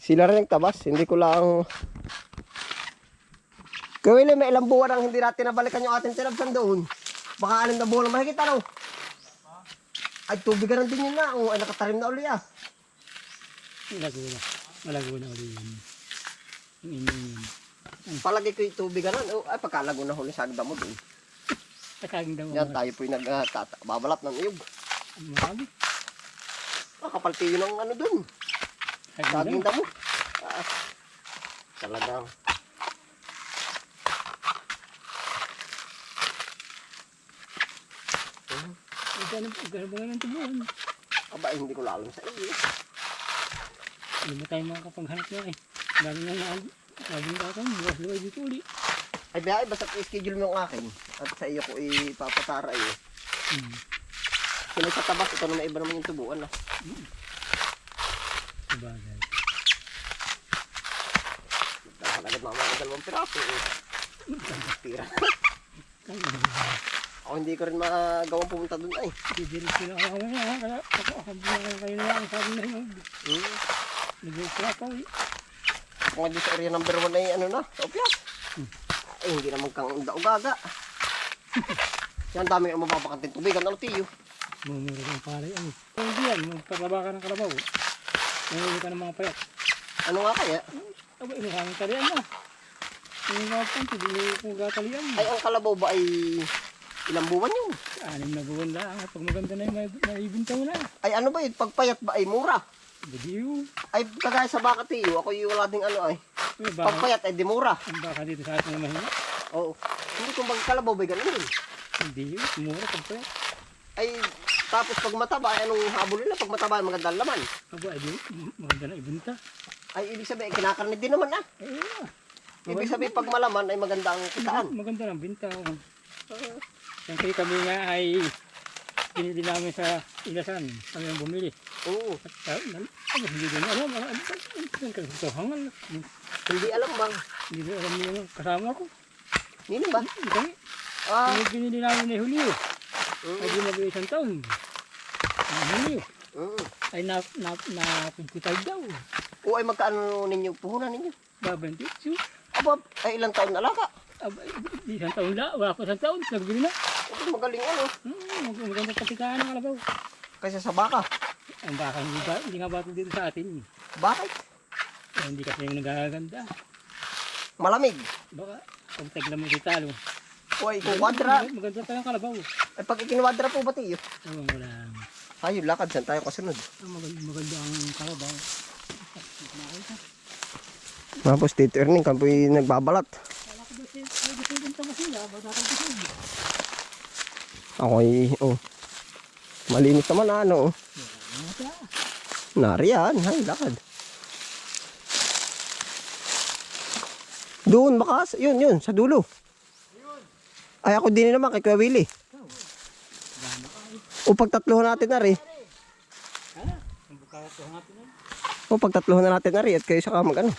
Sila rin nagtabas. Hindi ko lang... Kawili, may ilang buwan ang hindi natin nabalikan yung ating tinabsan doon. Baka alim na buwan ang mahigit, ano? Ay, tubigan din yun na. Oh, ay, nakatarim na uli ah. Malaguna. Malaguna ulit yun. Yung yun. Palagi ko yung tubigan na. Oh, ay, pagkalago na huli sa agdamo doon. Kasaging daw. Yan, tayo po yung nagbabalap ng iyog. Marami. Ah, kapaltiyo ng ano doon. Saging damo. Ah, talagang. Gano ba ngayon tubuan? Aba, eh, hindi ko lalam sa iyo. Hindi mo tayo makakapaghanap na eh. Dami. Saging daw ito. Bukas luway dito ulit. Ay, biya, basta i-schedule mo yung akin. At sa iyo ko ipapatara iyo. Hmm. Sila sa tabas, ito naman iba naman yung tubuan ah. Sabagay. Nakakagad naman ang dalawang piraso eh. Kaya Ako hindi ko rin magawang pumunta doon ay. Didiris ko na ako na ha. Kaya ako ako na kayo na ang sabi na yun. Hmm. Ko ako eh. Kung hindi sa area number 1 ay ano na, sa opyas. Ay, hindi naman kang ugaga. Yan, dami ang mapapakantin tubigan. Ano, tiyo? Mumura kang pare hindi yan, magpaglaba ka ng kalabaw. Nangyayari ka ng mga payat. Ano nga kaya? Aba, inuhangin talian na. Yung mga panty, hindi ko gatalian. Ay, ang kalabaw ba ay ilang buwan yun? Anim na buwan lang. Pag maganda na yung may, maibinta mo na. Ay, ano ba yun? Pagpayat ba ay mura? Badiyo. Ay, kagaya sa baka tiyo, ako yung wala ding ano ay. May baka, Pagpayat ay di mura. ang baka dito sa atin na mahina. Oo. Hindi kung bang kalabaw ba ganun yun? Hindi yun. Mura pag payat. Ay, tapos pag mataba, ay anong habol nila? Pag mataba, ay magandang laman. Aba, ay di, maganda na ibinta. Ay, ibig sabihin, kinakarni din naman ah. Eh, yeah. Ibig sabihin, pag malaman, ay maganda ang kitaan. Maganda ng binta. Siyempre kami nga ay pinili namin sa ilasan. Kami ang bumili. Oo. At uh, ano, hindi din alam. Ano, ano, ano, ano, hangal. Hindi alam bang. Hindi din alam yung kasama ko. Nino ba? Hindi. Ah, binili namin ni Julio. mm, Ay na isang taon. Julio. mm. Ay na, na, na 55 daw. O ay magkaano ninyo, puhunan ninyo? Babang titsu. Aba, ay ilang taon na laka. Aba, isang taon la. Wala ko isang taon. Nagbili na. Ito magaling ano. Hmm, mag- maganda patikaan ng kalabaw. Kaysa sa baka. Ang baka hindi, ba, hindi nga bato dito sa atin. Bakit? Eh, hindi kasi yung nagaganda. Malamig. Baka pag tagla mo si talo. O ay kuwadra. Maganda pa yung kalabaw. Ay pag ikinwadra po ba tiyo? Ewan ko Ayun, lakad. Saan tayo kasunod? Ang maganda, maganda ang kalabaw. Tapos dito earning, kami po yung nagbabalat. Ako ay, oh. Malinis naman na ano. oh. Nariyan, hay, lakad. Doon, bakas. Yun, yun, sa dulo. Ay, ako din naman kay Kuya Willie. O pagtatlohan natin na rin. Kala, ang bukarat ko hangapin na. O pagtatlohan na natin na rin at kayo saka mag ano.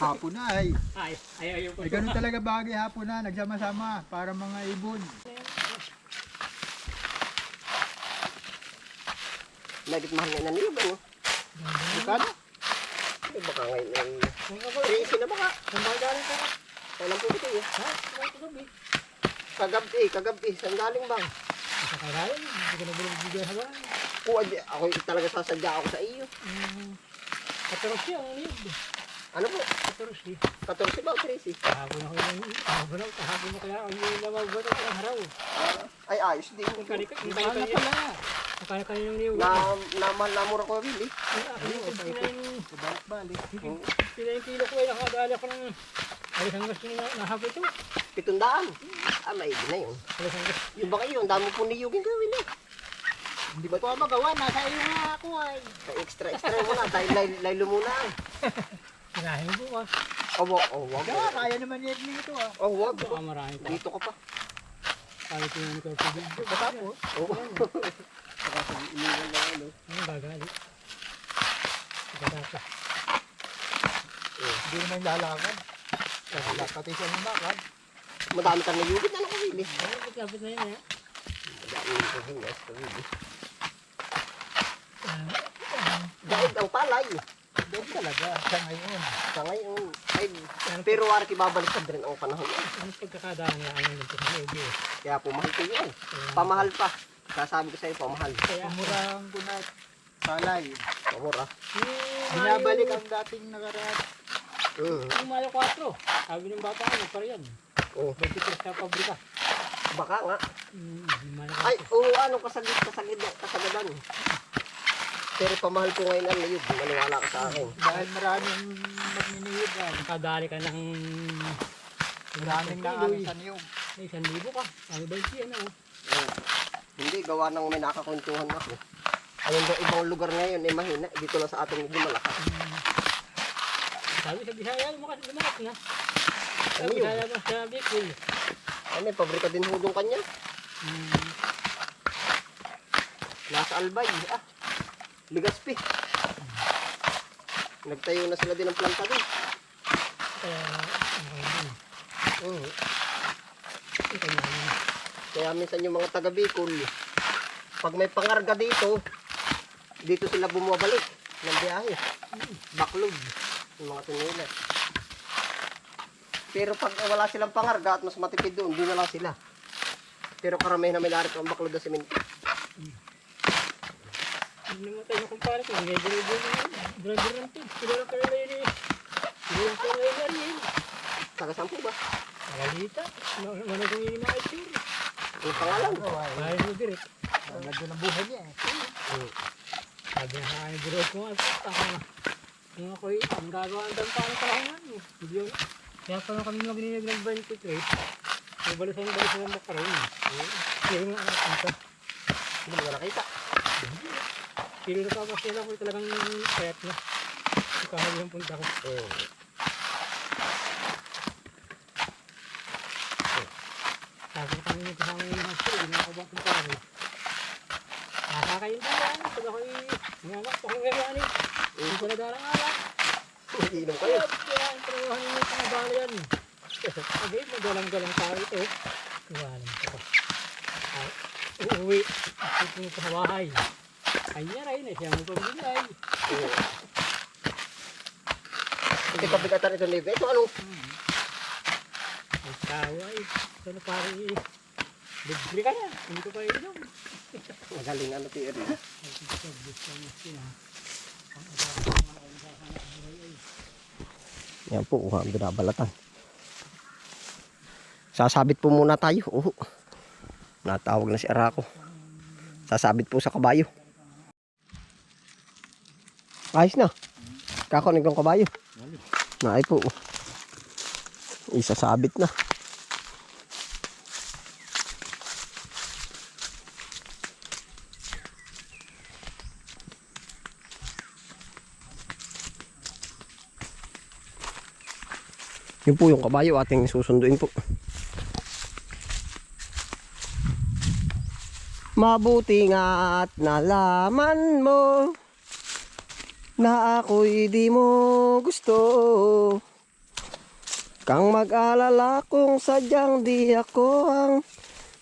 Hapon na ay. Ay, ay, ko. Ay ganun talaga bagay hapon na. Nagsama-sama para mga ibon. Nagit mahal ngayon na niyo ba no? Bukado? Ay, baka ngayon ay... Crazy na baka. Saan ba galing ka? Kailan po ito eh. Ha? Ano ko gabi? Kagabi, kagabi. Saan galing bang? Sa kagaling, hindi ko na bulong bigay hawa. O, adi, ako talaga sasadya ako sa iyo. Kataros siya, ang niyog. Ano po? Siya. 14 ba o 13? Kahapon ako yung, kahapon ako, kahapon ako kaya ang yung namagbat ako ng haraw. Ay, ayos din. Kanika, mahal na pala. Kaya kaninang niyog. Na, naman namura ko Willie. Ano, pinayin, Balik-balik. pinayin kilo ko ay nakadali ako ng alis ang gusto na nahapon ito. Pitundaan. Ah, maigi na yun. Alis ang gusto. Yung ba kayo, ang dami po niyugin ko, Willie. Hindi ko pa magawa. Nasa iyo nga ako ay. Sa extra, extra mo na, dahil lay, laylo muna. Kinahin mo bukas. Oh, wag, oh, wag. Kaya kaya naman ni Edming ito ah. Oh, wag. Baka marami pa. Dito ka pa. Kaya ko sa video. Matapos. Oh. Saka sa iniwan na ano. Ano gagali? Pagkatapos. Hindi naman lalakad. Pati siya ng lakad. Madami kang ko, Willie? Ano pagkabit na yun eh? Madami yung Willie. Daig ang palay. Doon talaga, sa ngayon. Sa ngayon, ay, pero wari kibabalik sa rin ang panahon. Ano pagkakadaan na ang nandito sa. Kaya pumahal ko yun. Pamahal pa. Sasabi ko sa'yo, pamahal. Kaya Umurahan ko na salay. Pamura. Binabalik ang dating nakaraan. Mm. Yung Mayo 4, sabi ng bata ko, para yan. Oh, 23 sa pabrika. baka nga. Yung Mayo Ay, oo, ano, kasagid, kasagid, kasagadan. Pero pamahal ko ngayon ang layog. Maniwala ka sa akin. Dahil maraming magniniyog ah. 4. Kadali ka ng... Maraming na ano sa niyog. May isang libo ka. Ano ba yung ano? Oh. Hindi, gawa ng may nakakuntuhan ako. Ayun daw ibang lugar ngayon, eh mahina. Dito lang sa ating medyo malakas. Sabi sa Bisaya, lumakas, lumakas na. Sa Ano yun? Bisaya mo sa Bicol. Ano, eh, pabrika din hudong kanya. Hmm. Nasa Albay, ah. Ligaspi. Nagtayo na sila din ng planta din. Kaya, okay din. Oo. Ito na yun. Kaya minsan yung mga taga Bicol, pag may pangarga dito, dito sila bumabalik ng biyahe. Backlog. Yung mga tunila. Pero pag wala silang pangarga at mas matipid doon, doon na lang sila. Pero karamihan na may larit ang backlog na simento. Hindi mo tayo kumpara ko. Hindi tayo ng ka na yun eh. Siguro ka na yun eh. Taga sampu ba? Magalita. Mana kong yung mga itsura. Yung pangalan. Bahay mo direct. Nandun ang buhay niya eh. Sabi na kaya direct ko nga. Taka na. Yung ako'y ang gagawa ng dampang tahanan. Hindi yun. Kaya pala kami magninag ng 23. May balisan-balisan ng makaroon. Pero nga anak ko. Hindi mo nakita. Pero nakapos nila ko talagang kayat na. Kahal yung punta ko. Oo. Sabi ko kami kasama yung mga sila, hindi ako bang kumpare. Nakakain din yan. Pag ako'y nanganak, ako ngayon eh. Hindi ko nadarang alak. Iinom kayo. Kaya, kaya ang trabahan yung panabala yan. Sabi, magalang-galang tao ito. Iwanan ko. Ay, uuwi. Ko sa bahay. Kanya rin, eh, siya mo pamilay. Ito pabigatan ito ni Ito anong Ay, tawa eh. Sana parang eh. Libre ka na. Hindi ko pa inom. magaling ano ti Erin. Yan po, uh, binabalatan. Sasabit po muna tayo. Oo. Natawag na si Arako. Sasabit po sa kabayo. Ayos na. Kakunin kong kabayo. Naay po. oh. Isasabit na. Yun po yung kabayo ating susunduin po. Mabuti nga at nalaman mo na ako'y di mo gusto. Kang mag-alala kung sadyang di ako ang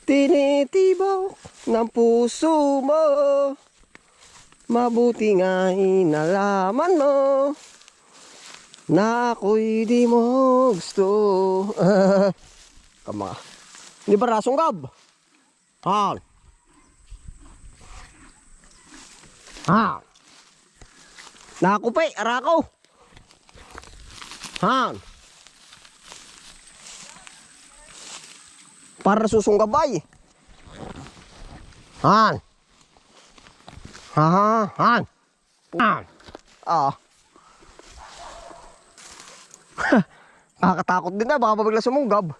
tinitibaw ng puso mo. Mabuti nga inalaman mo na ako'y di mo gusto. Kama. Hindi ba rasong gab? Ha? Ha? Nakakupay, arako. Ha? Para susong gabay. Han. Ha ha han. Han. Ah. Nakakatakot din na, baka bigla sumunggab.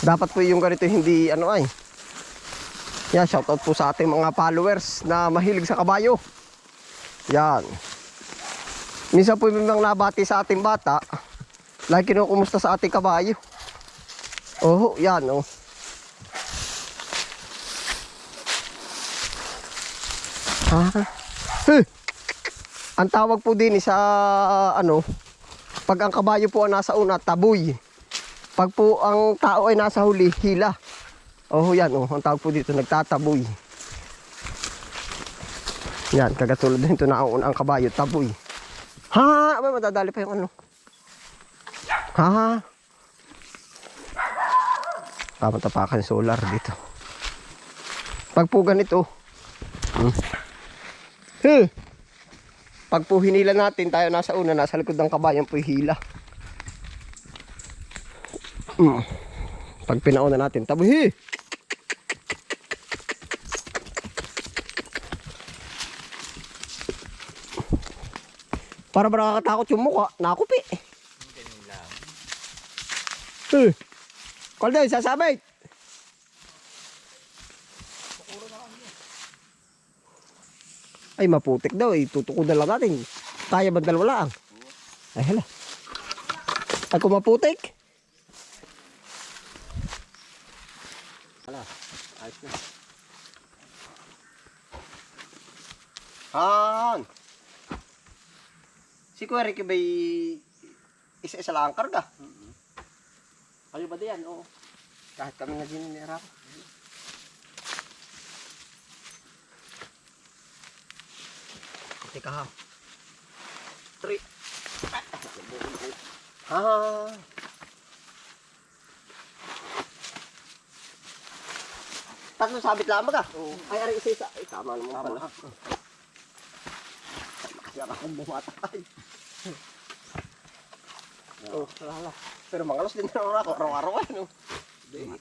Dapat po yung ganito hindi ano ay. Yan, shoutout po sa ating mga followers na mahilig sa kabayo. Yan. Minsan po may mga nabati sa ating bata. Lagi kinukumusta sa ating kabayo. Oh, yan oh. Ah. Huh. Ang tawag po din sa ano, pag ang kabayo po ang nasa una, taboy. Pag po ang tao ay nasa huli, hila. Oh, yan oh, ang tawag po dito nagtataboy. Yan, kagatulad din ito na ang unang kabayo, taboy. Ha, abay madadali pa yung ano. Ha. Tama tapakan solar dito. Pag po ganito. Hmm. Hey. Pag po hinila natin, tayo nasa una, nasa likod ng kabayan po hila. Hmm. Pag pinauna natin, tabuhi. Para ba nakakatakot yung mukha? Nakupi. Eh. Kalday, sasabay. Ay, maputik daw. Eh. Tutuko na lang natin. Kaya ba dalawa lang? Ay, hala. Kung maputik. Hala, ayos na. Han! Si Kuya Ricky ba'y isa-isa lang ang karga? Kayo ba diyan? Oo. Kahit kami na gininira. Teka ha. Three. Ah. Sabit lamang ka? Oo. Ay, ari isa-isa. Ay, tama naman pala. Kasi akong bumatay. Oh, lala. Pero mangalos din na ako. Araw-araw ano. Hindi.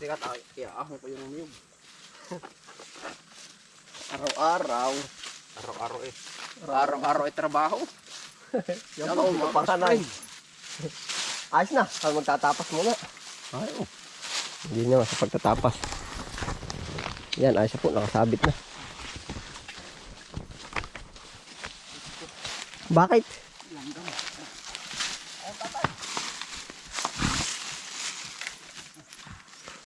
Teka. Kaya ako ko yung niyog. Araw-araw. Araw-araw eh. Araw-araw ay trabaho. Yan ako, mapanganay. Ayos na. Kaya magtatapas muna. Ay, oh. Hindi naman sa pagtatapas. Yan, ayos na po. Nakasabit na. Bakit?